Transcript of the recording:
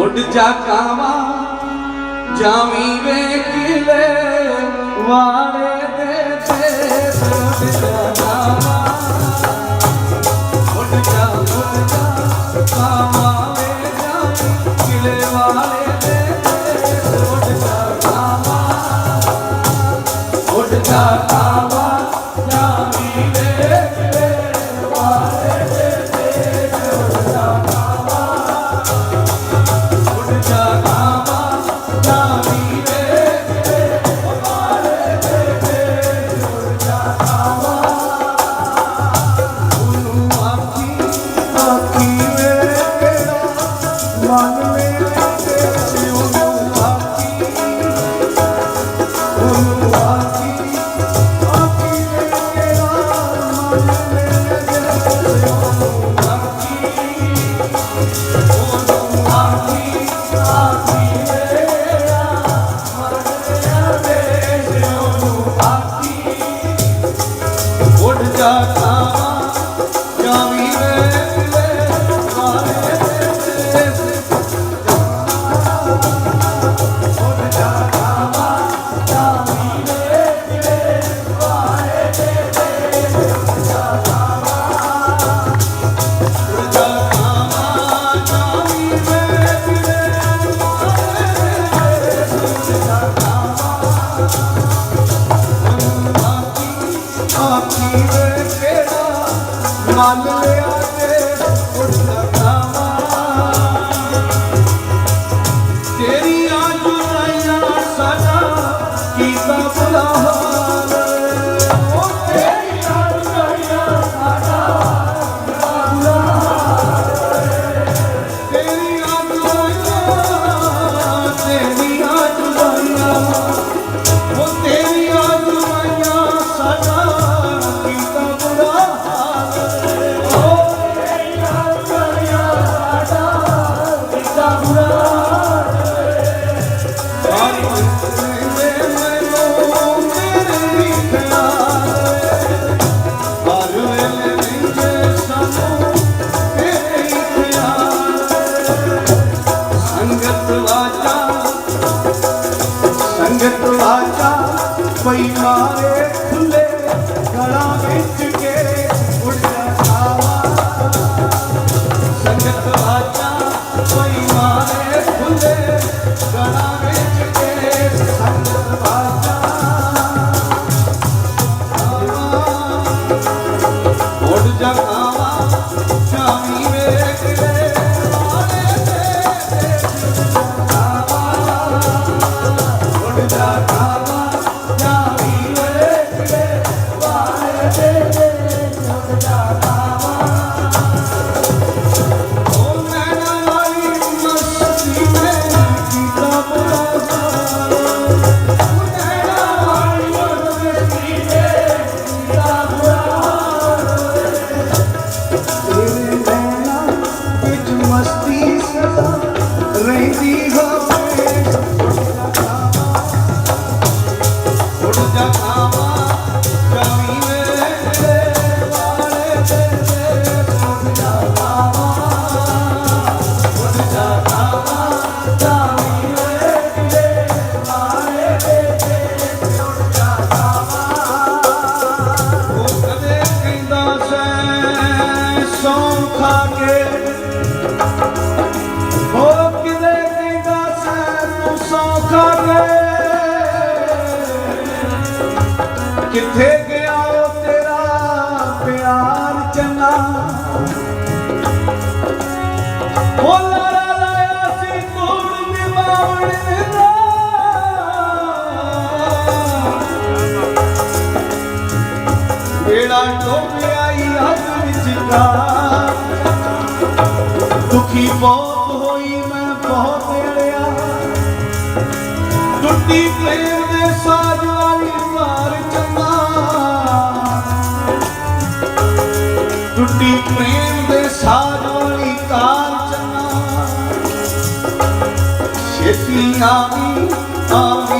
ਉੱਡ ਜਾ ਕਾਵਾ, ਜਾਵੀਂ ਵੇ ਕਿਲੇ ਵਾਲੇ ਦੇ ਤੇ ਰਬ ਜਾਵਾ ਉੱਡ ਜਾ ਉੱਡ ਜਾ ਕਾਵਾ ਵੇ ਜਾਵੀਂ ਕਿਲੇ ਵਾਲੇ ਦੇ ਤੇ ਉੱਡ ਜਾ ਕਾਵਾ। ਉੱਡ ਜਾ ਕੋਈ ਮਾਰੇ ਖੁੱਲੇ ਗਲਾਂ ਵਿੱਚ ਕੇ ਉੱਡਦਾ ਸਾਵਾ। ਸੰਗਤ ਵਾਚਾ ਕੋਈ ਮਾਰੇ ਖੁੱਲੇ ਗਲਾਂ ਵਿੱਚ ਕੇ ਸੰਗਤ ਵਾਚਾ ਉੱਡ ਜਾ ਦੁਖੀ ਬਹੁਤ ਹੋਈ ਮੈਂ ਬਹੁਤ ਅੜਿਆ ਟੁੱਟੀ ਪਈ Yes, me, I, I,